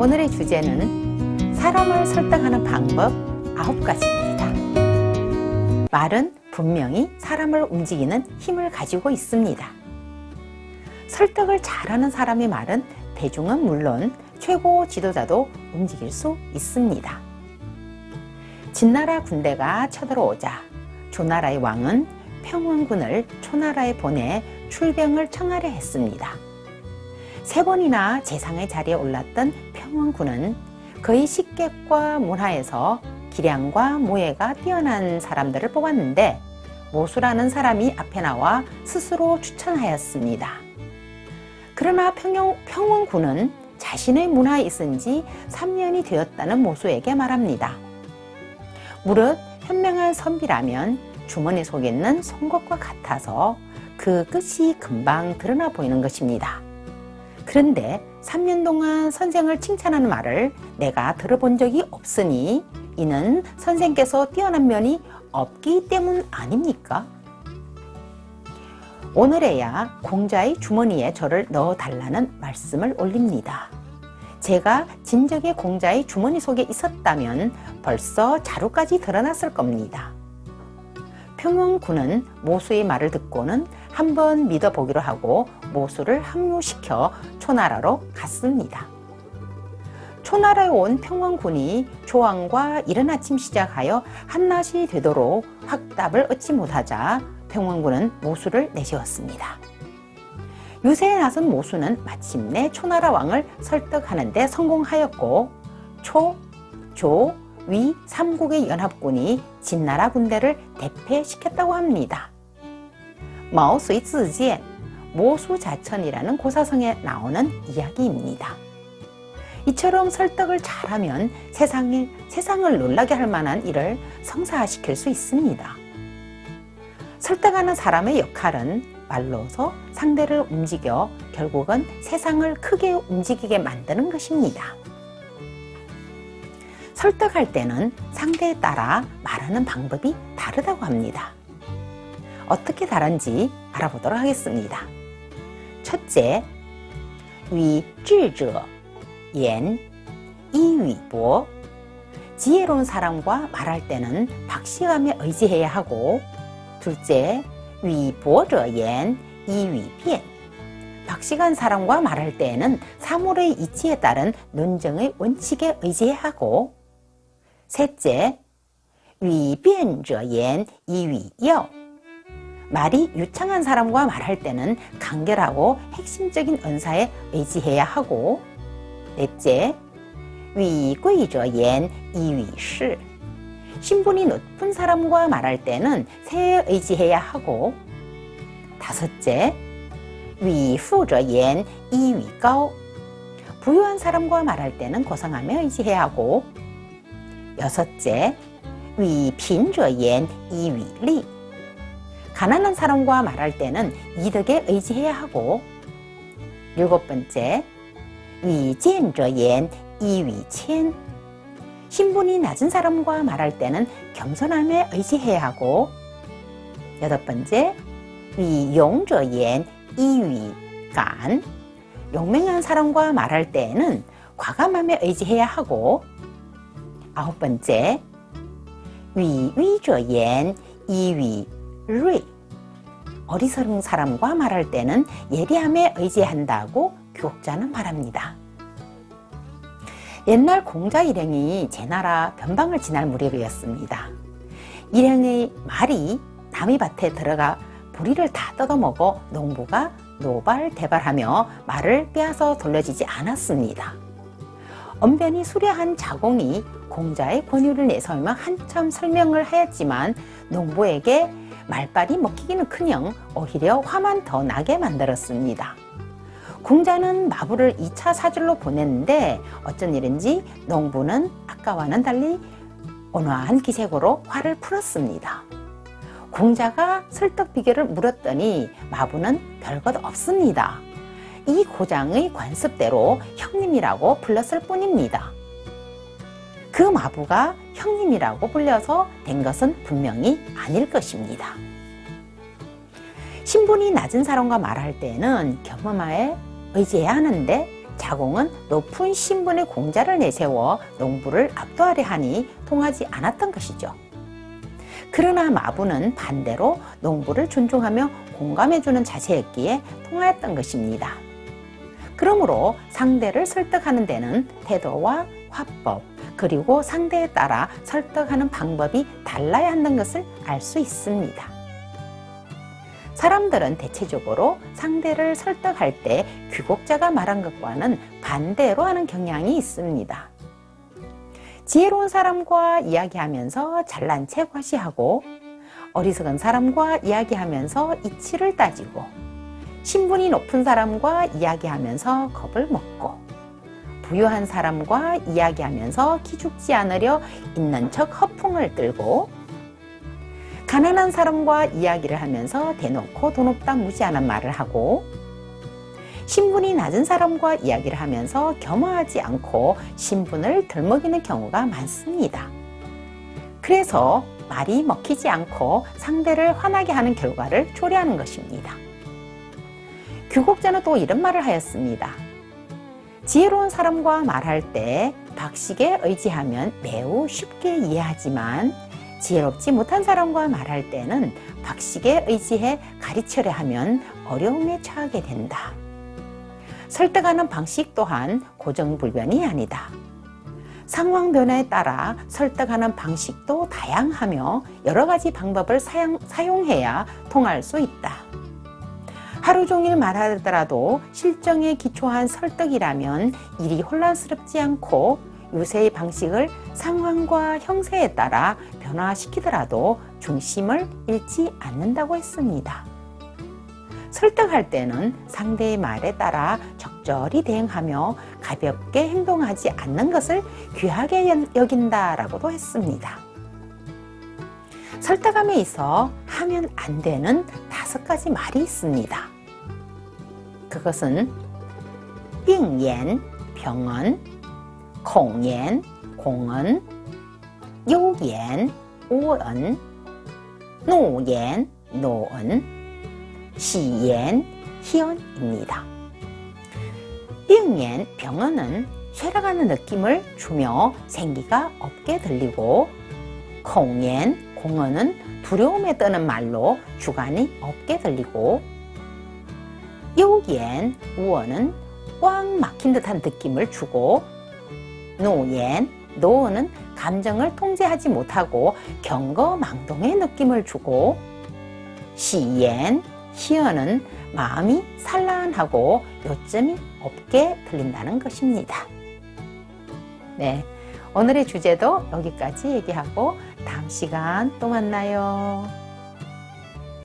오늘의 주제는 사람을 설득하는 방법 아홉 가지입니다. 말은 분명히 사람을 움직이는 힘을 가지고 있습니다. 설득을 잘하는 사람의 말은 대중은 물론 최고 지도자도 움직일 수 있습니다. 진나라 군대가 쳐들어오자 조나라의 왕은 평원군을 초나라에 보내 출병을 청하려 했습니다. 세 번이나 재상의 자리에 올랐던 평원군은 그의 식객과 문화에서 기량과 모예가 뛰어난 사람들을 뽑았는데 모수라는 사람이 앞에 나와 스스로 추천하였습니다. 그러나 평영, 평원군은 자신의 문화에 있은 지 3년이 되었다는 모수에게 말합니다. 무릇 현명한 선비라면 주머니 속에 있는 송곳과 같아서 그 끝이 금방 드러나 보이는 것입니다. 그런데 3년 동안 선생을 칭찬하는 말을 내가 들어본 적이 없으니 이는 선생께서 뛰어난 면이 없기 때문 아닙니까? 오늘에야 공자의 주머니에 저를 넣어 달라는 말씀을 올립니다. 제가 진적의 공자의 주머니 속에 있었다면 벌써 자루까지 드러났을 겁니다. 평원군은 모수의 말을 듣고는 한번 믿어보기로 하고 모수를 합류시켜 초나라로 갔습니다. 초나라에 온 평원군이 조왕과 이른 아침 시작하여 한낮이 되도록 확답을 얻지 못하자 평원군은 모수를 내세웠습니다. 유세에 나선 모수는 마침내 초나라 왕을 설득하는데 성공하였고 초, 조, 위 삼국의 연합군이 진나라 군대를 대패시켰다고 합니다. 마오수의 쯔지엔, 모수자천이라는 고사성에 나오는 이야기입니다. 이처럼 설득을 잘하면 세상에, 세상을 놀라게 할 만한 일을 성사시킬 수 있습니다. 설득하는 사람의 역할은 말로서 상대를 움직여 결국은 세상을 크게 움직이게 만드는 것입니다. 설득할 때는 상대에 따라 말하는 방법이 다르다고 합니다. 어떻게 다른지 알아보도록 하겠습니다. 첫째, 위智者言, 이위보. 지혜로운 사람과 말할 때는 박시감에 의지해야 하고, 둘째, 위보者言, 이위변. 박시간 사람과 말할 때에는 사물의 이치에 따른 논정의 원칙에 의지해야 하고, 셋째, 위변저옌 이위여. 말이 유창한 사람과 말할 때는 간결하고 핵심적인 언사에 의지해야 하고 넷째, 위贵저옌 이위시. 신분이 높은 사람과 말할 때는 새에 의지해야 하고 다섯째, 위후저옌 이위가오. 부유한 사람과 말할 때는 고상함에 의지해야 하고 여섯째, 위빈저옌이위리. 가난한 사람과 말할 때는 이득에 의지해야 하고. 일곱 번째, 위젠저옌이위첸. 신분이 낮은 사람과 말할 때는 겸손함에 의지해야 하고. 여덟 번째, 위용저옌이위간. 용맹한 사람과 말할 때에는 과감함에 의지해야 하고. 아홉 번째 위위저옌 이위의 어리석은 사람과 말할 때는 예리함에 의지한다고 교육자는 말합니다. 옛날 공자 일행이 제나라 변방을 지날 무렵이었습니다. 일행의 말이 남이 밭에 들어가 보리를 다 뜯어먹어 농부가 노발대발하며 말을 빼앗아 돌려지지 않았습니다. 언변이 수려한 자공이 공자의 권유를 내세우며 한참 설명을 하였지만 농부에게 말빨이 먹히기는커녕 오히려 화만 더 나게 만들었습니다. 공자는 마부를 2차 사절로 보냈는데 어쩐 일인지 농부는 아까와는 달리 온화한 기색으로 화를 풀었습니다. 공자가 설득 비결을 물었더니 마부는 별것 없습니다. 이 고장의 관습대로 형님이라고 불렀을 뿐입니다. 그 마부가 형님이라고 불려서 된 것은 분명히 아닐 것입니다. 신분이 낮은 사람과 말할 때는 경험하에 의지해야 하는데 자공은 높은 신분의 공자를 내세워 농부를 압도하려 하니 통하지 않았던 것이죠. 그러나 마부는 반대로 농부를 존중하며 공감해주는 자세였기에 통하였던 것입니다. 그러므로 상대를 설득하는 데는 태도와 화법, 그리고 상대에 따라 설득하는 방법이 달라야 한다는 것을 알 수 있습니다. 사람들은 대체적으로 상대를 설득할 때 귀곡자가 말한 것과는 반대로 하는 경향이 있습니다. 지혜로운 사람과 이야기하면서 잘난 체 과시하고 어리석은 사람과 이야기하면서 이치를 따지고 신분이 높은 사람과 이야기하면서 겁을 먹고 부유한 사람과 이야기하면서 기죽지 않으려 있는 척 허풍을 들고 가난한 사람과 이야기를 하면서 대놓고 돈 없다 무지하는 말을 하고 신분이 낮은 사람과 이야기를 하면서 겸허하지 않고 신분을 들먹이는 경우가 많습니다. 그래서 말이 먹히지 않고 상대를 화나게 하는 결과를 초래하는 것입니다. 규곡자는 또 이런 말을 하였습니다. 지혜로운 사람과 말할 때 박식에 의지하면 매우 쉽게 이해하지만 지혜롭지 못한 사람과 말할 때는 박식에 의지해 가르치려 하면 어려움에 처하게 된다. 설득하는 방식 또한 고정불변이 아니다. 상황 변화에 따라 설득하는 방식도 다양하며 여러 가지 방법을 사용, 사용해야 통할 수 있다. 하루 종일 말하더라도 실정에 기초한 설득이라면 일이 혼란스럽지 않고 유세의 방식을 상황과 형세에 따라 변화시키더라도 중심을 잃지 않는다고 했습니다. 설득할 때는 상대의 말에 따라 적절히 대응하며 가볍게 행동하지 않는 것을 귀하게 여긴다라고도 했습니다. 설득함에 있어 하면 안 되는 다섯 가지 말이 있습니다. 그것은 빙言, 병언, 공연, 공언, 요연, 오언, 노연, 노언, 시연, 희언입니다. 빙연, 병언은 쇠락하는 느낌을 주며 생기가 없게 들리고 공연, 공언은 두려움에 떠는 말로 주관이 없게 들리고 요연, 우언은 꽉 막힌 듯한 느낌을 주고 노연, 노어는 감정을 통제하지 못하고 경거망동의 느낌을 주고 시연, 희연은 마음이 산란하고 요점이 없게 들린다는 것입니다. 네. 오늘의 주제도 여기까지 얘기하고 다음 시간 또 만나요.